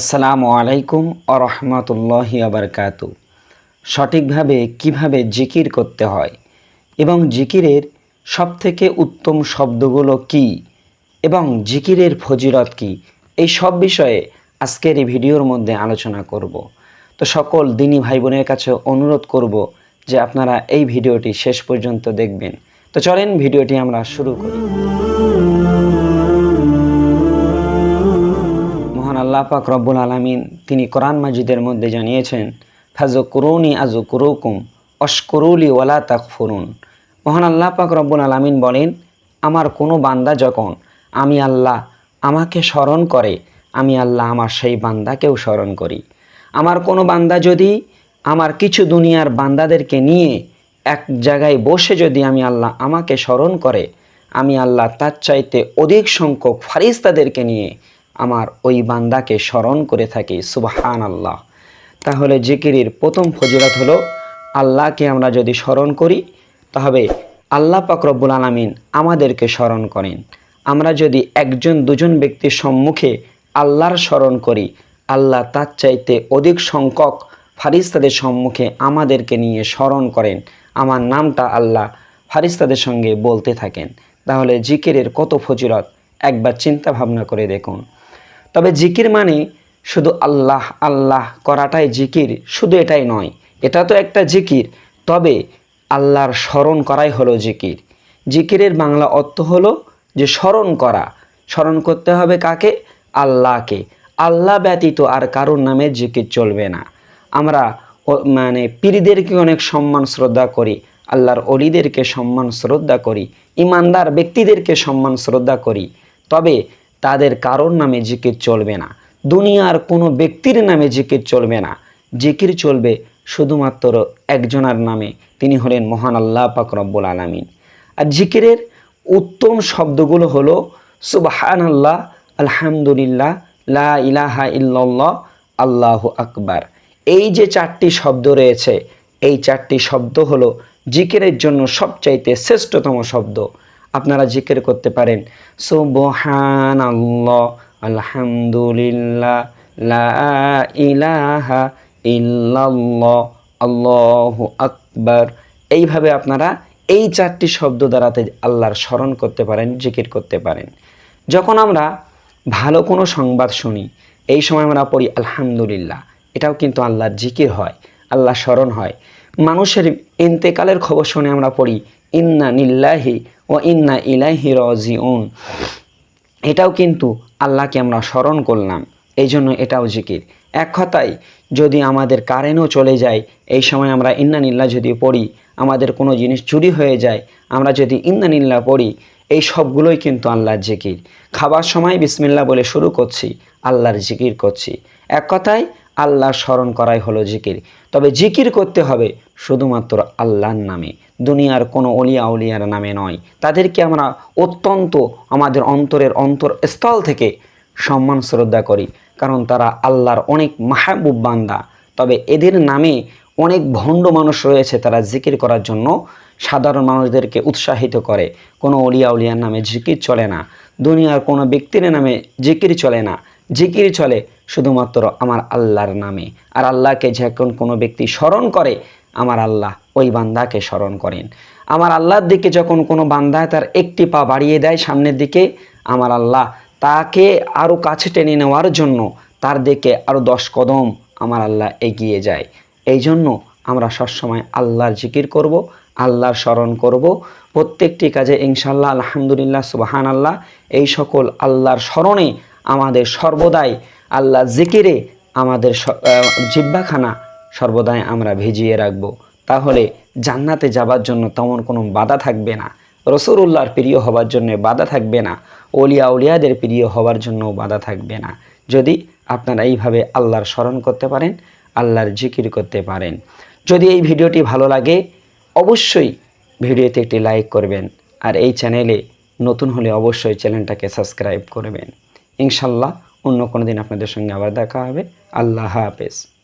আসসালামু আলাইকুম আরহামতুল্লাহি আবরকাত সঠিকভাবে কীভাবে জিকির করতে হয় এবং জিকিরের সবথেকে উত্তম শব্দগুলো কি এবং জিকিরের ফজিরত কি, এই সব বিষয়ে আজকের এই ভিডিওর মধ্যে আলোচনা করব। তো সকল দিনী ভাই বোনের কাছে অনুরোধ করব যে আপনারা এই ভিডিওটি শেষ পর্যন্ত দেখবেন। তো চলেন ভিডিওটি আমরা শুরু করি। মহান আল্লাহ পাক রব্বুল আলমিন তিনি কোরআন মাজিদের মধ্যে জানিয়েছেন ফাজো কুরুনি আজো কুরুকুম অস্করুলি ওয়ালা তাক ফুরুন মহান আল্লাহ পাক রব্বুল আলমিন বলেন, আমার কোনো বান্দা যখন আমি আল্লাহ আমাকে স্মরণ করে, আমি আল্লাহ আমার সেই বান্দাকেও স্মরণ করি। আমার কোনো বান্দা যদি আমার কিছু দুনিয়ার বান্দাদেরকে নিয়ে এক জায়গায় বসে যদি আমি আল্লাহ আমাকে স্মরণ করে, আমি আল্লাহ তার চাইতে অধিক সংখ্যক ফারিস্তাদেরকে নিয়ে আমার ওই বান্দাকে স্মরণ করে থাকি সুবহান আল্লাহ তাহলে জিকিরির প্রথম ফজিলত হলো, আল্লাহকে আমরা যদি স্মরণ করি তাহলে আল্লাহ পাক রব্বুল আলমিন আমাদেরকে স্মরণ করেন। আমরা যদি একজন, দুজন ব্যক্তির সম্মুখে আল্লাহর স্মরণ করি, আল্লাহ তার চাইতে অধিক সংখ্যক ফারিস্তাদের সম্মুখে আমাদেরকে নিয়ে স্মরণ করেন। আমার নামটা আল্লাহ ফারিস্তাদের সঙ্গে বলতে থাকেন। তাহলে জিকিরের কত ফজিলত, একবার চিন্তা ভাবনা করে দেখুন। তবে জিকির মানে শুধু আল্লাহ আল্লাহ করাটাই জিকির, শুধু এটাই নয়। এটা তো একটা জিকির, তবে আল্লাহর স্মরণ করাই হলো জিকির। জিকিরের বাংলা অর্থ হলো যে স্মরণ করা। স্মরণ করতে হবে কাকে? আল্লাহকে। আল্লাহ ব্যতীত আর কারোর নামে জিকির চলবে না। আমরা মানে পীরদেরকে অনেক সম্মান, শ্রদ্ধা করি, আল্লাহর অলিদেরকে সম্মান, শ্রদ্ধা করি, ইমানদার ব্যক্তিদেরকে সম্মান, শ্রদ্ধা করি। তবে তাদের কারোর নামে জিকির চলবে না। দুনিয়ার কোনো ব্যক্তির নামে জিকির চলবে না। জিকির চলবে শুধুমাত্র একজনার নামে। তিনি হলেন মহান আল্লাহ পাক রব্বুল আলমিন। আর জিকিরের উত্তম শব্দগুলো হলো সুবহান আল্লাহ আলহামদুলিল্লাহ, লা ইলাহা ইল্লাল্লাহ, আল্লাহ আকবার। এই যে চারটি শব্দ রয়েছে, এই চারটি শব্দ হলো জিকিরের জন্য সবচাইতে শ্রেষ্ঠতম শব্দ। আপনারা জিকির করতে পারেন। সুবহান আল্লাহ আলহামদুলিল্লাহ, লা ইলাহা ইল্লাল্লাহ, আল্লাহু আকবার। এইভাবে আপনারা এই চারটি শব্দ দ্বারাতে আল্লাহর স্মরণ করতে পারেন, জিকির করতে পারেন। যখন আমরা ভালো কোনো সংবাদ শুনি, এই সময় আমরা পড়ি, আলহামদুলিল্লাহ। এটাও কিন্তু আল্লাহর জিকির হয় আল্লাহ স্মরণ হয়। মানুষের ইন্তেকালের খবর শুনে আমরা পড়ি ইন্না নিল্লাহি ও ইন্না ইলাহি রাজিউন। এটাও কিন্তু আল্লাহকে আমরা স্মরণ করলাম। এই জন্য এটাও জিকির। এক কথায়, যদি আমাদের কারেন্টও চলে যায়, এই সময় আমরা ইন্নানিল্লা যদি পড়ি, আমাদের কোনো জিনিস চুরি হয়ে যায়, আমরা যদি ইন্নানিল্লা পড়ি, এই সবগুলোই কিন্তু আল্লাহর জিকির। খাবার সময় বিসমিল্লা বলে শুরু করছি, আল্লাহর জিকির করছি। এক কথায় আল্লাহর স্মরণ করাই হলো জিকির। তবে জিকির করতে হবে শুধুমাত্র আল্লাহর নামে। দুনিয়ার কোনো অলিয়া উলিয়ার নামে নয়। তাদেরকে আমরা অত্যন্ত আমাদের অন্তরের অন্তর স্থল থেকে সম্মান শ্রদ্ধা করি। কারণ তারা আল্লাহর অনেক মাহবুব বান্দা। তবে এদের নামে অনেক ভণ্ড মানুষ রয়েছে তারা জিকির করার জন্য। সাধারণ মানুষদেরকে উৎসাহিত করে। কোনো অলিয়া উলিয়ার নামে জিকির চলে না। দুনিয়ার কোনো ব্যক্তির নামে জিকির চলে না। জিকির চলে শুধুমাত্র আমার আল্লাহর নামে। আর আল্লাহকে যখন কোনো ব্যক্তি স্মরণ করে, আমার আল্লাহ ওই বান্দাকে স্মরণ করেন। আমার আল্লাহর দিকে যখন কোনো বান্দা তার একটি পা বাড়িয়ে দেয় সামনের দিকে, আমার আল্লাহ তাকে আরও কাছে টেনে নেওয়ার জন্য তার দিকে আরও দশ কদম আমার আল্লাহ এগিয়ে যায়। এই জন্য আমরা সবসময় আল্লাহর জিকির করব, আল্লাহর স্মরণ করব। প্রত্যেকটি কাজে ইনশাল্লাহ আলহামদুলিল্লাহ সুবাহান আল্লাহ এই সকল আল্লাহর স্মরণে আমাদের সর্বদাই আল্লাহ জিকিরে আমাদের আহ, সর্বদাই আমরা ভিজিয়ে রাখব। তাহলে জান্নাতে যাবার জন্য তেমন কোনো বাধা থাকবে না। রসুরুল্লাহর প্রিয় হবার জন্য বাধা থাকবে না। অলিয়া উলিয়াদের প্রিয় হবার জন্য বাধা থাকবে না। যদি আপনারা এইভাবে আল্লাহর স্মরণ করতে পারেন আল্লাহর জিকির করতে পারেন। যদি এই ভিডিওটি ভালো লাগে অবশ্যই ভিডিওতে একটি লাইক করবেন। আর এই চ্যানেলে নতুন হলে অবশ্যই চ্যানেলটাকে সাবস্ক্রাইব করবেন। ইনশাল্লাহ অন্য কোনো দিন আপনাদের সঙ্গে আবার দেখা হবে। আল্লাহ হাফেজ।